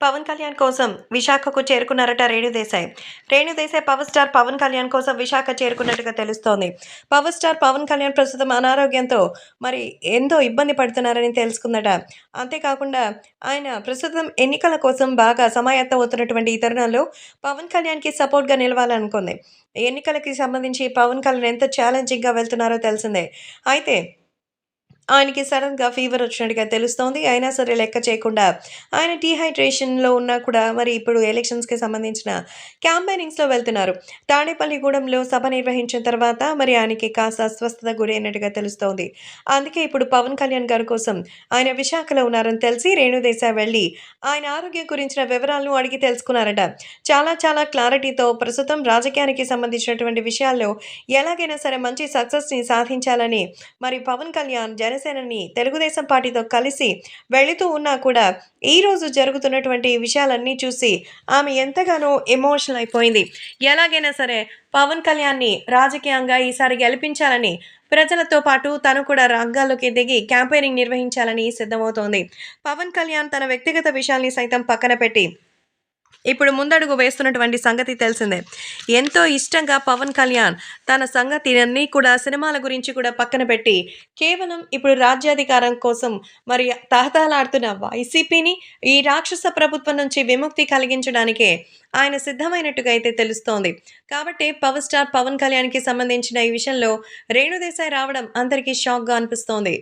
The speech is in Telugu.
పవన్ కళ్యాణ్ కోసం విశాఖకు చేరుకున్నారట రేణుదేశాయ్ రేణుదేశాయ్ పవర్ స్టార్ పవన్ కళ్యాణ్ కోసం విశాఖ చేరుకున్నట్టుగా తెలుస్తోంది. పవర్ స్టార్ పవన్ కళ్యాణ్ ప్రస్తుతం అనారోగ్యంతో మరి ఎంతో ఇబ్బంది పడుతున్నారని తెలుసుకుందట. అంతేకాకుండా ఆయన ప్రస్తుతం ఎన్నికల కోసం బాగా సమాయత్తం అవుతున్నటువంటి ఈ తరుణంలో పవన్ కళ్యాణ్కి సపోర్ట్గా నిలవాలనుకుంది. ఎన్నికలకి సంబంధించి పవన్ కళ్యాణ్ ఎంత ఛాలెంజింగ్గా వెళ్తున్నారో తెలిసిందే. అయితే ఆయనకి సడన్గా ఫీవర్ వచ్చినట్టుగా తెలుస్తోంది. అయినా సరే లెక్క చేయకుండా ఆయన డీహైడ్రేషన్లో ఉన్నా కూడా మరి ఇప్పుడు ఎలక్షన్స్కి సంబంధించిన క్యాంపెయినింగ్స్లో వెళ్తున్నారు. తాడేపల్లిగూడెంలో సభ నిర్వహించిన తర్వాత మరి ఆయనకి కాస్త అస్వస్థత గురైనట్టుగా తెలుస్తోంది. అందుకే ఇప్పుడు పవన్ కళ్యాణ్ గారి కోసం ఆయన విశాఖలో ఉన్నారని తెలిసి రేణుదేశాయ్ వెళ్ళి ఆయన ఆరోగ్యం గురించిన వివరాలను అడిగి తెలుసుకున్నారట. చాలా చాలా క్లారిటీతో ప్రస్తుతం రాజకీయానికి సంబంధించినటువంటి విషయాల్లో ఎలాగైనా సరే మంచి సక్సెస్ని సాధించాలని మరి పవన్ కళ్యాణ్ జన జనసేనని తెలుగుదేశం పార్టీతో కలిసి వెళుతూ ఉన్నా కూడా ఈరోజు జరుగుతున్నటువంటి విషయాలన్నీ చూసి ఆమె ఎంతగానో ఎమోషనల్ అయిపోయింది. ఎలాగైనా సరే పవన్ కళ్యాణ్ని రాజకీయంగా ఈసారి గెలిపించాలని ప్రజలతో పాటు తను కూడా రంగాల్లోకి దిగి క్యాంపెయినింగ్ నిర్వహించాలని సిద్ధమవుతోంది. పవన్ కళ్యాణ్ తన వ్యక్తిగత విషయాల్ని సైతం పక్కన పెట్టి ఇప్పుడు ముందడుగు వేస్తున్నటువంటి సంగతి తెలిసిందే. ఎంతో ఇష్టంగా పవన్ కళ్యాణ్ తన సంగతి కూడా సినిమాల గురించి కూడా పక్కన పెట్టి కేవలం ఇప్పుడు రాజ్యాధికారం కోసం మరి తహతహలాడుతున్న వైసీపీని ఈ రాక్షస ప్రభుత్వం నుంచి విముక్తి కలిగించడానికే ఆయన సిద్ధమైనట్టుగా అయితే తెలుస్తోంది. కాబట్టి పవర్ స్టార్ పవన్ కళ్యాణ్కి సంబంధించిన ఈ విషయంలో రేణుదేశాయ్ రావడం అందరికీ షాక్గా అనిపిస్తోంది.